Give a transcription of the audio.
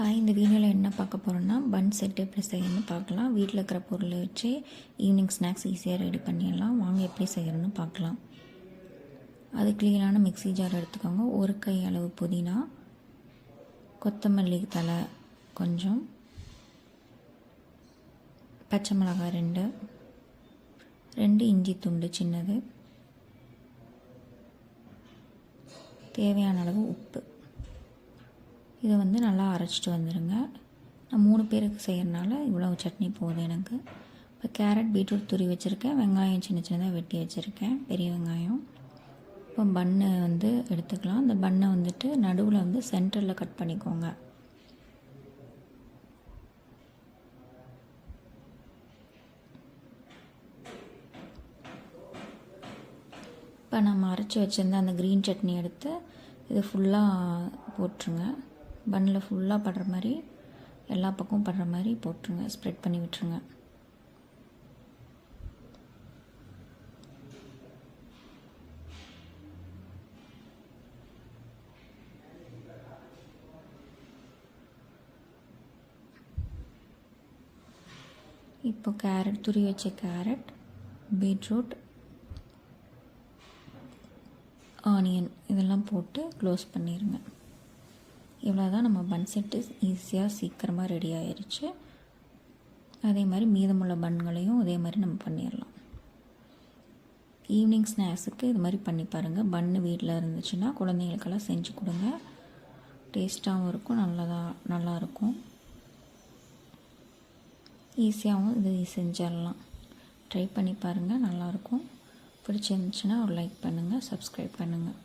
Hi இந்த வீடியோவில் என்ன பார்க்க போகிறோன்னா பன் செட்டு எப்படி செய்யணும்னு பார்க்கலாம். வீட்டில் இருக்கிற பொருளை வச்சு ஈவினிங் ஸ்நாக்ஸ் ஈஸியாக ரெடி பண்ணிடலாம். வாங்க எப்படி செய்யணும்னு பார்க்கலாம். அது க்ளீனான மிக்ஸி ஜார் எடுத்துக்கோங்க. ஒரு கை அளவு புதினா கொத்தமல்லி தலை கொஞ்சம் பச்சை மிளகாய் ரெண்டு ரெண்டு இஞ்சி துண்டு சின்னது தேவையான அளவு உப்பு. இதை வந்து நல்லா அரைச்சிட்டு வந்துடுங்க நான் மூணு பேருக்கு செய்கிறனால இவ்வளோ சட்னி போதும் எனக்கு. இப்போ கேரட் பீட்ரூட் துரி வச்சுருக்கேன். வெங்காயம் சின்ன சின்னதாக வெட்டி வச்சுருக்கேன். பெரிய வெங்காயம். இப்போ பன்னு வந்து எடுத்துக்கலாம். அந்த பண்ணை வந்துட்டு நடுவில் வந்து சென்டரில் கட் பண்ணிக்கோங்க. இப்போ நம்ம அரைச்சி வச்சுருந்த அந்த க்ரீன் சட்னி எடுத்து இது ஃபுல்லாக போட்டுருங்க. பன்னில் ஃபுல்லாக படுற மாதிரி எல்லா பக்கமும் படுற மாதிரி போட்டுருங்க. ஸ்ப்ரெட் பண்ணி விட்டுருங்க. இப்போ கேரட் துரி வச்ச கேரட் பீட்ரூட் ஆனியன் இதெல்லாம் போட்டு க்ளோஸ் பண்ணிடுங்க இவ்வளோ தான் நம்ம பன் செட்டு ஈஸியாக சீக்கிரமாக ரெடி ஆயிடுச்சு அதே மாதிரி மீதமுள்ள பன்களையும் அதே மாதிரி நம்ம பண்ணிடலாம் ஈவினிங் ஸ்நாக்ஸுக்கு இது மாதிரி பண்ணி பாருங்கள் பன்னு வீட்டில் இருந்துச்சுன்னா குழந்தைங்களுக்கெல்லாம் செஞ்சு கொடுங்க. டேஸ்ட்டாகவும் இருக்கும் நல்லதாக நல்லாயிருக்கும் ஈஸியாகவும் இது செஞ்சிடலாம் ட்ரை பண்ணி பாருங்கள் நல்லாயிருக்கும் பிடிச்சிருந்துச்சுன்னா ஒரு லைக் பண்ணுங்கள் சப்ஸ்கிரைப் பண்ணுங்கள்